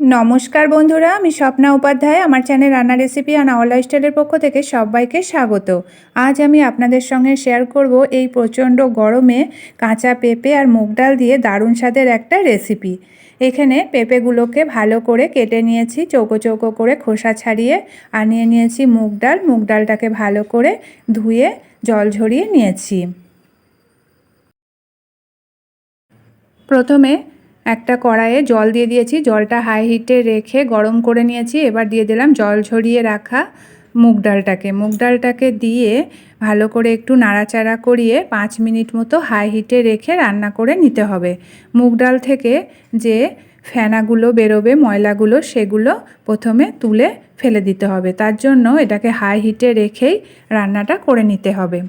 নমস্কার বন্ধুরা, আমি স্বপ্না উপাধ্যায়। আমার চ্যানেল রান্না রেসিপি আর আওয়ার লাইফস্টাইলের পক্ষ থেকে সবাইকে স্বাগত। আজ আমি আপনাদের সঙ্গে শেয়ার করব এই প্রচণ্ড গরমে কাঁচা পেঁপে আর মুগ ডাল দিয়ে দারুণ স্বাদের একটা রেসিপি। এখানে পেঁপেগুলোকে ভালো করে কেটে নিয়েছি, চৌকো চৌকো করে খোসা ছাড়িয়ে, আর নিয়ে নিয়েছি মুগ ডাল। মুগ ডালটাকে ভালো করে ধুয়ে জল ঝরিয়ে নিয়েছি। প্রথমে একটা কড়াইয়ে জল দিয়ে দিয়েছি। জলটা হাই হিটে রেখে গরম করে নিয়েছি। এবার দিয়ে দিলাম জল ঝরিয়ে রাখা মুগ ডালটাকে। মুগ ডালটাকে দিয়ে ভালো করে একটু নাড়াচাড়া করিয়ে পাঁচ মিনিট মতো হাই হিটে রেখে রান্না করে নিতে হবে। মুগ ডাল থেকে যে ফেনাগুলো বেরোবে, ময়লাগুলো, সেগুলো প্রথমে তুলে ফেলে দিতে হবে। তার জন্য এটাকে হাই হিটে রেখেই রান্নাটা করে নিতে হবে।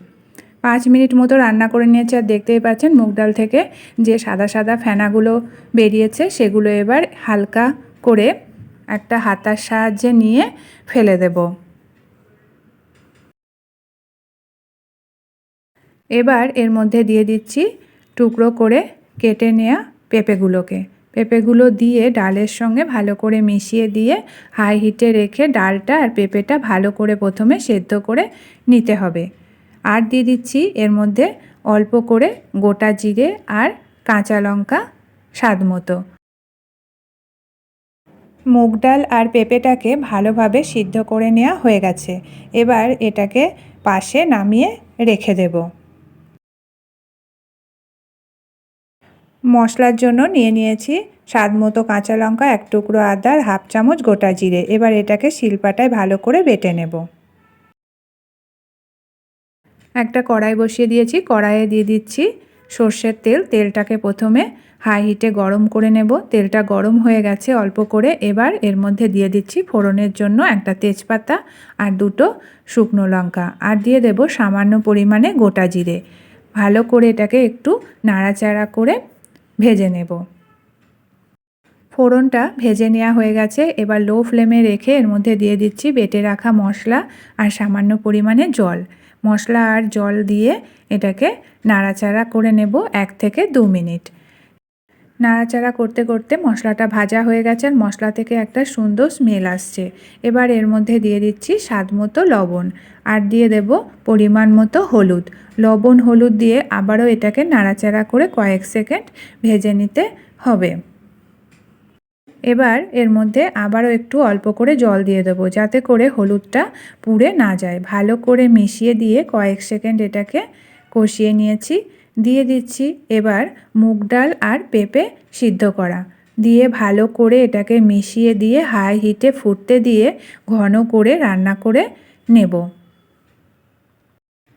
পাঁচ মিনিট মতো রান্না করে নিয়েছি আর দেখতেই পাচ্ছেন মুগ ডাল থেকে যে সাদা সাদা ফেনাগুলো বেরিয়েছে সেগুলো এবার হালকা করে একটা হাতার সাহায্যে নিয়ে ফেলে দেব। এবার এর মধ্যে দিয়ে দিচ্ছি টুকরো করে কেটে নেওয়া পেঁপেগুলোকে। পেঁপেগুলো দিয়ে ডালের সঙ্গে ভালো করে মিশিয়ে দিয়ে হাই হিটে রেখে ডালটা আর পেঁপেটা ভালো করে প্রথমে সেদ্ধ করে নিতে হবে। আর দিয়ে দিচ্ছি এর মধ্যে অল্প করে গোটা জিরে আর কাঁচা লঙ্কা স্বাদ মতো। মুগ ডাল আর পেঁপেটাকে ভালোভাবে সিদ্ধ করে নেওয়া হয়ে গেছে। এবার এটাকে পাশে নামিয়ে রেখে দেব। মশলার জন্য নিয়ে নিয়েছি স্বাদ মতো কাঁচা লঙ্কা, এক টুকরো আদার হাফ চামচ গোটা জিরে। এবার এটাকে শিলপাটায় ভালো করে বেটে নেব। একটা কড়াই বসিয়ে দিয়েছি, কড়াইয়ে দিয়ে দিচ্ছি সর্ষের তেল। তেলটাকে প্রথমে হাই হিটে গরম করে নেব। তেলটা গরম হয়ে গেছে অল্প করে। এবার এর মধ্যে দিয়ে দিচ্ছি ফোড়নের জন্য একটা তেজপাতা আর দুটো শুকনো লঙ্কা। আর দিয়ে দেব সামান্য পরিমাণে গোটা জিরে। ভালো করে এটাকে একটু নাড়াচাড়া করে ভেজে নেব। ফোড়নটা ভেজে নেওয়া হয়ে গেছে। এবার লো ফ্লেমে রেখে এর মধ্যে দিয়ে দিচ্ছি বেটে রাখা মশলা আর সামান্য পরিমাণে জল। মশলা আর জল দিয়ে এটাকে নাড়াচাড়া করে নেব এক থেকে দু মিনিট। নাড়াচাড়া করতে করতে মশলাটা ভাজা হয়ে গেছে আর মশলা থেকে একটা সুন্দর স্মেল আসছে। এবার এর মধ্যে দিয়ে দিচ্ছি স্বাদ মতো লবণ আর দিয়ে দেব পরিমাণ মতো হলুদ। লবণ হলুদ দিয়ে আবারও এটাকে নাড়াচাড়া করে কয়েক সেকেন্ড ভেজে নিতে হবে। এবার এর মধ্যে আবারও একটু অল্প করে জল দিয়ে দেবো, যাতে করে হলুদটা পুড়ে না যায়। ভালো করে মিশিয়ে দিয়ে কয়েক সেকেন্ড এটাকে কষিয়ে নিয়েছি, দিয়ে দিচ্ছি এবার মুগ ডাল আর পেঁপে সিদ্ধ করা। দিয়ে ভালো করে এটাকে মিশিয়ে দিয়ে হাই হিটে ফুটতে দিয়ে ঘন করে রান্না করে নেব।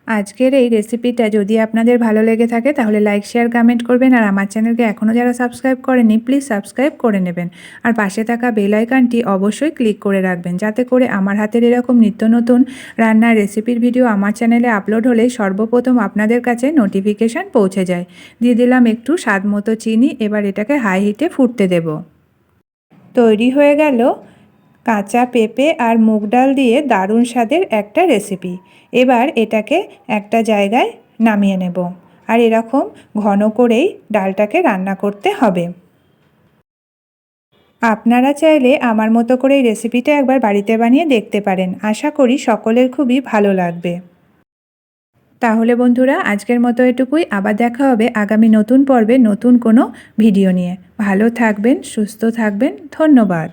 আজকের এই রেসিপিটা যদি আপনাদের ভালো লেগে থাকে, তাহলে লাইক শেয়ার কমেন্ট করবেন। আর আমার চ্যানেলকে এখনও যারা সাবস্ক্রাইব করেনি প্লিজ সাবস্ক্রাইব করে নেবেন। আর পাশে থাকা বেল আইকনটি অবশ্যই ক্লিক করে রাখবেন, যাতে করে আমার হাতের এরকম নিত্য নতুন রান্নার রেসিপির ভিডিও আমার চ্যানেলে আপলোড হলে সর্বপ্রথম আপনাদের কাছে নোটিফিকেশান পৌঁছে যায়। দিয়ে দিলাম একটু স্বাদ মতো চিনি, এবার এটাকে হাই হিটে ফুটতে দেব। তৈরি হয়ে গেল কাঁচা পেঁপে আর মুগ ডাল দিয়ে দারুণ স্বাদের একটা রেসিপি এবার এটাকে একটা জায়গায় নামিয়ে নেব। আর এরকম ঘন করেই ডালটাকে রান্না করতে হবে। আপনারা চাইলে আমার মতো করে এই রেসিপিটা একবার বাড়িতে বানিয়ে দেখতে পারেন। আশা করি সকলের খুবই ভালো লাগবে। তাহলে বন্ধুরা, আজকের মতো এটুকুই। আবার দেখা হবে আগামী নতুন পর্বে নতুন কোনো ভিডিও নিয়ে। ভালো থাকবেন, সুস্থ থাকবেন। ধন্যবাদ।